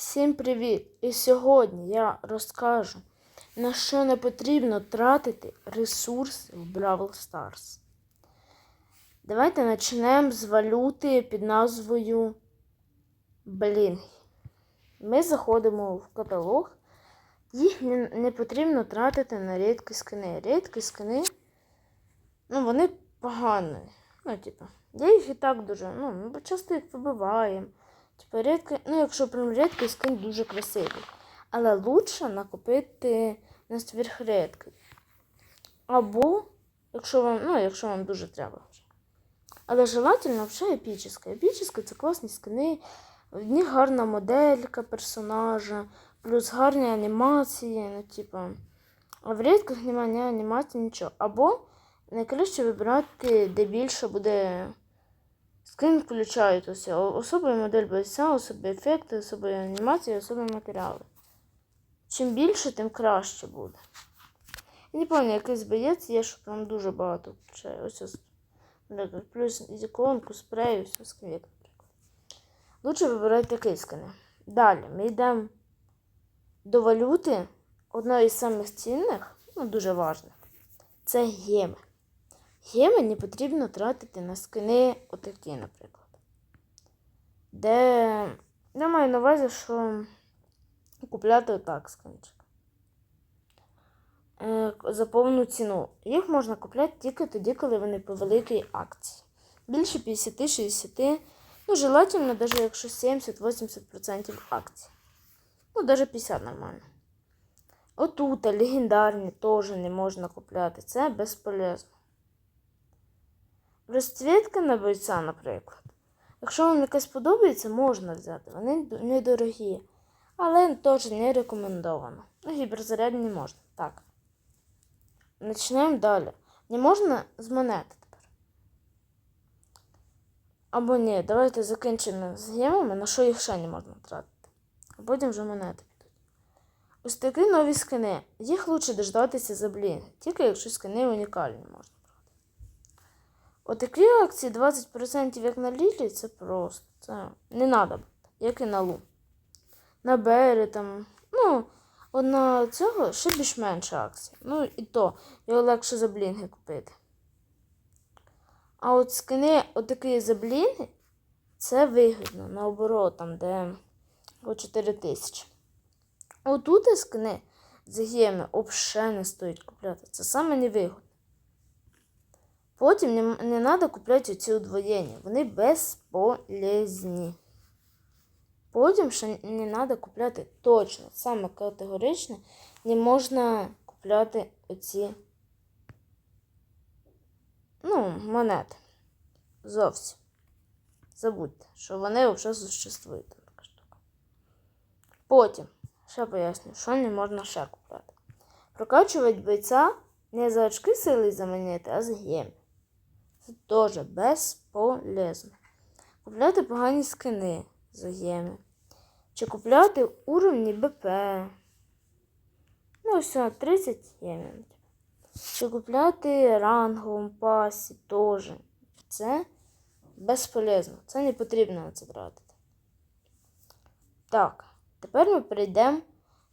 Всім привіт! І сьогодні я розкажу, на що не потрібно тратити ресурси в Бравл Stars. Давайте почнемо з валюти під назвою Блінг. Ми заходимо в каталог. Їх не, потрібно тратити на рідкі скини. Рідкі скини, ну, вони погані. Ну, типу, я їх і так дуже, ну, часто їх вибиваємо. Типа рідко, ну якщо прям рідкий скин дуже красивий. Але лучше накопити на сверхрідкий. Або, якщо вам, ну, якщо вам дуже треба вже. Але желательно взагалі епічне. Епічне це класні скини. В них гарна моделька персонажа, плюс гарні анімації, ну, типа. А в рідких немає ні анімації, нічого. Або найкраще вибирати, де більше буде Скрин включають усе. Особливі модель бойця, особі ефекти, особливі анімації, особливі матеріали. Чим більше, тим краще буде. Я не пам'ятаю, якийсь боєць є, що прям дуже багато включає. Ось ось. Плюс іконку, спрею, все сквіт. Лучше вибирати такий скини. Далі ми йдемо до валюти. Одної з самих цінних, ну дуже важних, це геми. Геми не потрібно тратити на скини отакі, наприклад. Де я маю на увазі, що купляти отак скинчик. Е, за повну ціну. Їх можна купляти тільки тоді, коли вони по великій акції. Більше 50-60, ну, желательно, навіть якщо 70-80% акцій. Ну, навіть 50 нормально. Отут легендарні теж не можна купляти. Це безполезно. Розцвітки на бойця, наприклад. Якщо вам якась подобається, можна взяти. Вони недорогі. Але теж не рекомендовано. Ну, гіперзаряд не можна. Так. Почнемо далі. Не можна з монети тепер. Або ні, давайте закінчимо з гемами, на що їх ще не можна тратити. А потім вже монети підуть. Ось такі нові скини. Їх краще дождатися за блін. Тільки якщо скини унікальні можна. Отакі акції 20% як на Лілі, це просто. Це не треба як і на Лу. На Бері там. Ну, от на цього ще більш менше акцій. Ну і то, його легше за блінги купити. А от скини отакі за блінги, це вигідно, наоборот, там, де по 4 тисячі. Отут скини за геми взагалі не стоїть купляти. Це саме невигідно. Потім не, треба купляти ці удвоєння. Вони безполезні. Потім ще не треба купляти точно, саме категорично, не можна купляти оці ну, монети. Зовсім. Забудьте, що вони вже существують. Потім, ще поясню, що не можна ще купляти. Прокачувати бойця не за очки сили замінити, а з гем. Це теж безполезно. Купляти погані скини за геми. Чи купляти уровні БП. Ну, все, 30 гемів. Чи купляти ранговому пасі теж. Це безполезно. Це не потрібно на це тратити. Так, тепер ми перейдемо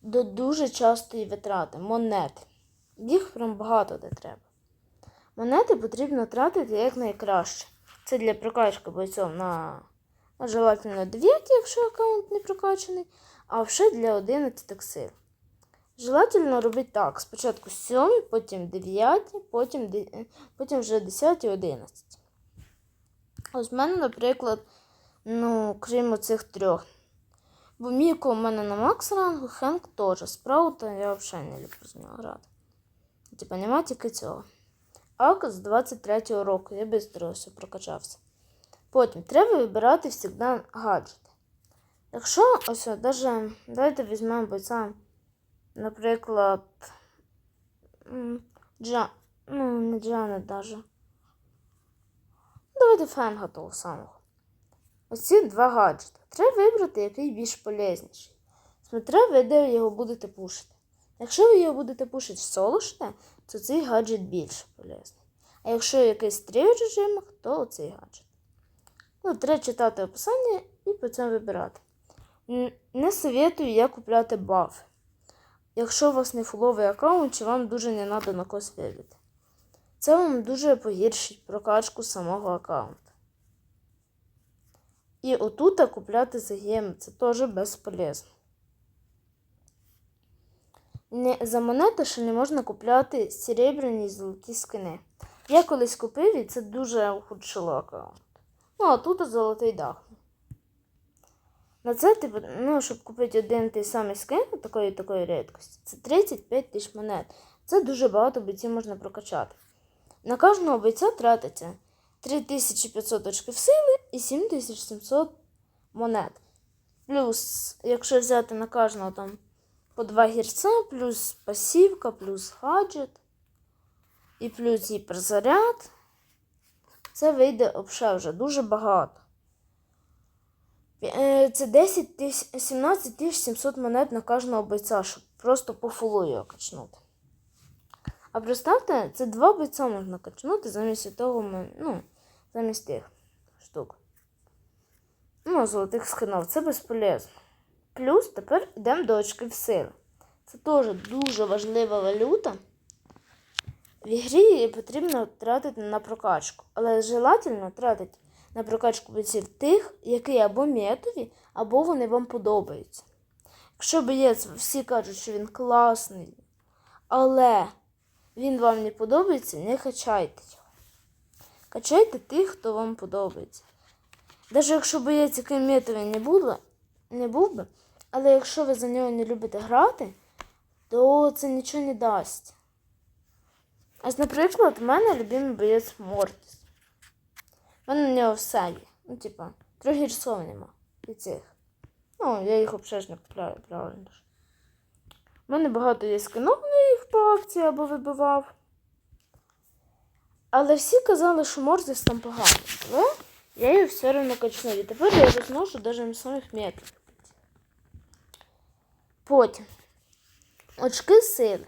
до дуже частої витрати монети. Їх прям багато де треба. Монети потрібно тратити якнайкраще. Це для прокачки бойців на, на желательно 9, якщо аккаунт не прокачаний, а вже для 11 сил. Желательно робити так: спочатку 7, потім 9, потім, потім вже 10 і 11. Ось в мене, наприклад, ну, крім оцих трьох. Бо Міко у мене на макс рангу, Хенк теж. Спраута я взагалі не люблю з нього грати. Типа нема тільки цього. Ак з 23-го року. Я швидко все прокачався. Потім треба вибирати завжди гаджети. Якщо ось, даже, давайте візьмемо бойця, наприклад, Джа, ну, не Джана даже. Давайте Фенга того самого. Ось ці два гаджети. Треба вибрати, який більш полезніший. Смотря ви де його будете пушити. Якщо ви його будете пушити солошне, то цей гаджет більш полезний. А якщо якийсь три режимах, то цей гаджет. Ну, треба читати описання і по цьому вибирати. Не советую я купляти баф. Якщо у вас не фуловий аккаунт, чи вам дуже не треба на когось вибити. Це вам дуже погіршить прокачку самого аккаунту. І отут купляти за геми це теж безполезно. Не, за монети ще не можна купляти серебряні і золоті скини. Я колись купив і це дуже ухудшило аккаунт. Ну, а тут золотий дах. На це, типу, ну, щоб купити один той самий скин такої такої рідкості, це 35 тисяч монет. Це дуже багато бойців можна прокачати. На кожного бойця тратиться 3500 очків сили і 7700 монет. Плюс, якщо взяти на кожного там по 2 гірця, плюс пасівка, плюс гаджет і плюс гіперзаряд, це вийде взагалі вже дуже багато. Е, Це 10 тисяч, 17 тисяч 700 монет на кожного бойця, щоб просто по фулу його качнути. А представте, це два бойця можна качнути замість того, ну, замість тих штук. Ну, золотих скинов, це безполезно. Плюс тепер йдемо до очків сили. Це теж дуже важлива валюта. В ігрі її потрібно тратити на прокачку, але желательно тратити на прокачку бойців тих, які або метові, або вони вам подобаються. Якщо боєць всі кажуть, що він класний, але він вам не подобається, не качайте його. Качайте тих, хто вам подобається. Навіть якщо боєць який метовий не був би, але якщо ви за нього не любите грати, то це нічого не дасть. Ось, наприклад, у мене любимий боєць Мортіс. У мене на нього все є. Ну, типа, трохи гірсов нема. І цих. Ну, я їх взагалі ж не купляю, правильно ж. У мене багато є скинов, я їх по акції або вибивав. Але всі казали, що Морзис там поганий. Але я її все одно качнув. І тепер я вже зношу навіть на самих метрів. Потім. Очки сили.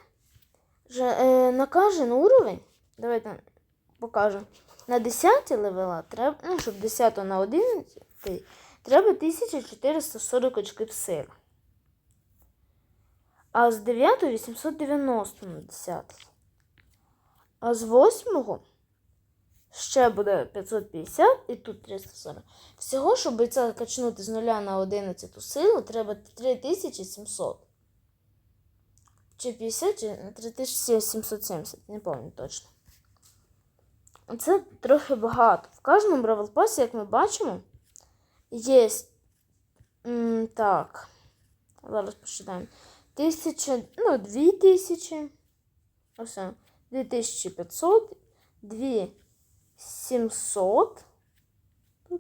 Е, на кожен уровень, давайте покажу. На 10 левела треба, ну, щоб 10 на 11, треба 1440 очків сили. А з 9 890 на 10. А з 8 ще буде 550 і тут 340. Всього, щоб це качнути з нуля на 11 силу, треба 3700. Чи 50, чи 3770, не пам'ятаю точно. Це трохи багато. В кожному Бравл Пасі, як ми бачимо, є. Так. Зараз посчитаємо. Тисяча, ну, дві тисячі. Ось, 2500, 2 700. Ну,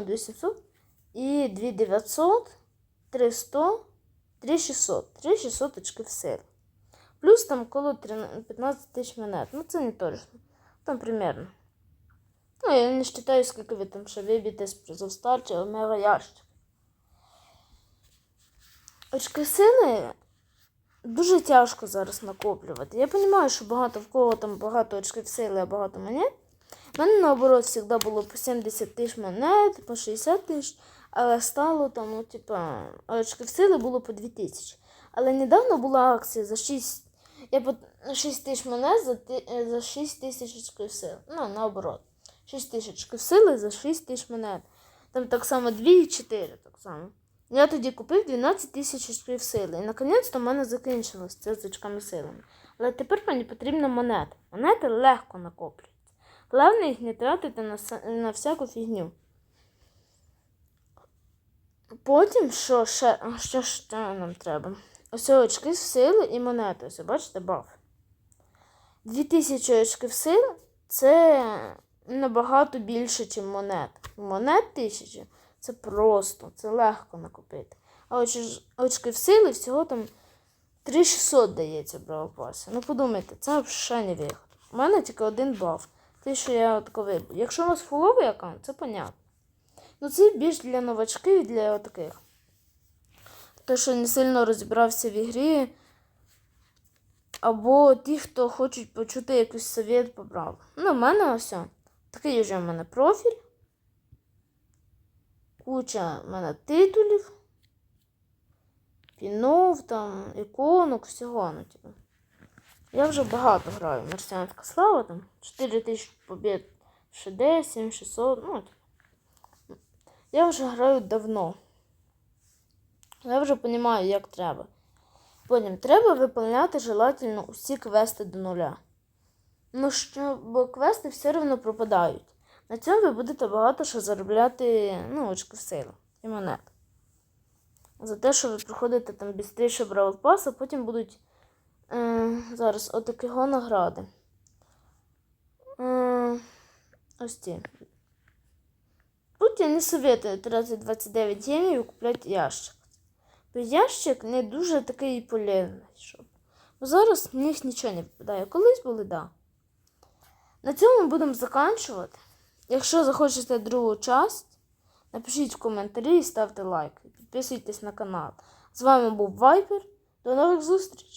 2700. І 2900, 300, 3600. 3600 очків сил. Плюс там коло 15 тысяч монет. Ну, це не точно. Там примерно. Ну, я не считаю, скільки ви там ще виб'єте з призовстарча, омега ящик. Очки сили дуже тяжко зараз накоплювати. Я розумію, що багато в кого там багато очків сили, а багато монет. У мене наоборот завжди було по 70 тисяч монет, по 60 тисяч, але стало там, ну, типа, очків сили було по 2 тисячі. Але недавно була акція за 6. Я по 6 тисяч монет за, е, за 6 тисяч очків сили. Ну, наоборот. 6 тисяч очків сили за 6 тисяч монет. Там так само 2 і 4 так само. Я тоді купив 12 тисяч очків сили. І наконець-то в мене закінчилось це з очками силами. Але тепер мені потрібна монета. Монети легко накоплюються. Головне їх не тратити на, на всяку фігню. Потім, що ще, а, що нам треба? Ось очки сили і монети. Ось, бачите, баф. 2000 очків сили це набагато більше, ніж монет. Монет 1000 це просто, це легко накопити. А оч- очків сили всього там 3600 дається в правопасі. Ну подумайте, це взагалі не виход. У мене тільки один баф. Те, що я тако вибив. Якщо у вас фуловий аккаунт, це понятно. Ну це більш для новачків і для таких. Хто що не сильно розібрався в ігрі. Або ті, хто хочуть почути якийсь совет по праву. Ну, в мене ось. Такий вже в мене профіль. Куча в мене титулів, пінов, там, іконок, всього. Ну, типу. Я вже багато граю. Марсіанська слава, там 4000 побід ШД, 7600, ну. Я вже граю давно. Я вже розумію, як треба. Потім треба виповняти желательно усі квести до нуля. Ну що, бо квести все одно пропадають. На цьому ви будете багато що заробляти ну, очки сили і монет. За те, що ви проходите там бістріше Бравл Пас, а потім будуть е, зараз отакого награди. Е, ось ці. Я не советую тратити 29 гемів і купляти ящик. Бо ящик не дуже такий полезний. Щоб. Бо зараз в них нічого не випадає. Колись були, так. Да. На цьому будемо закінчувати. Якщо захочете другу часть, напишіть в коментарі і ставте лайк. Підписуйтесь на канал. З вами був Вайпер. До нових зустрічей!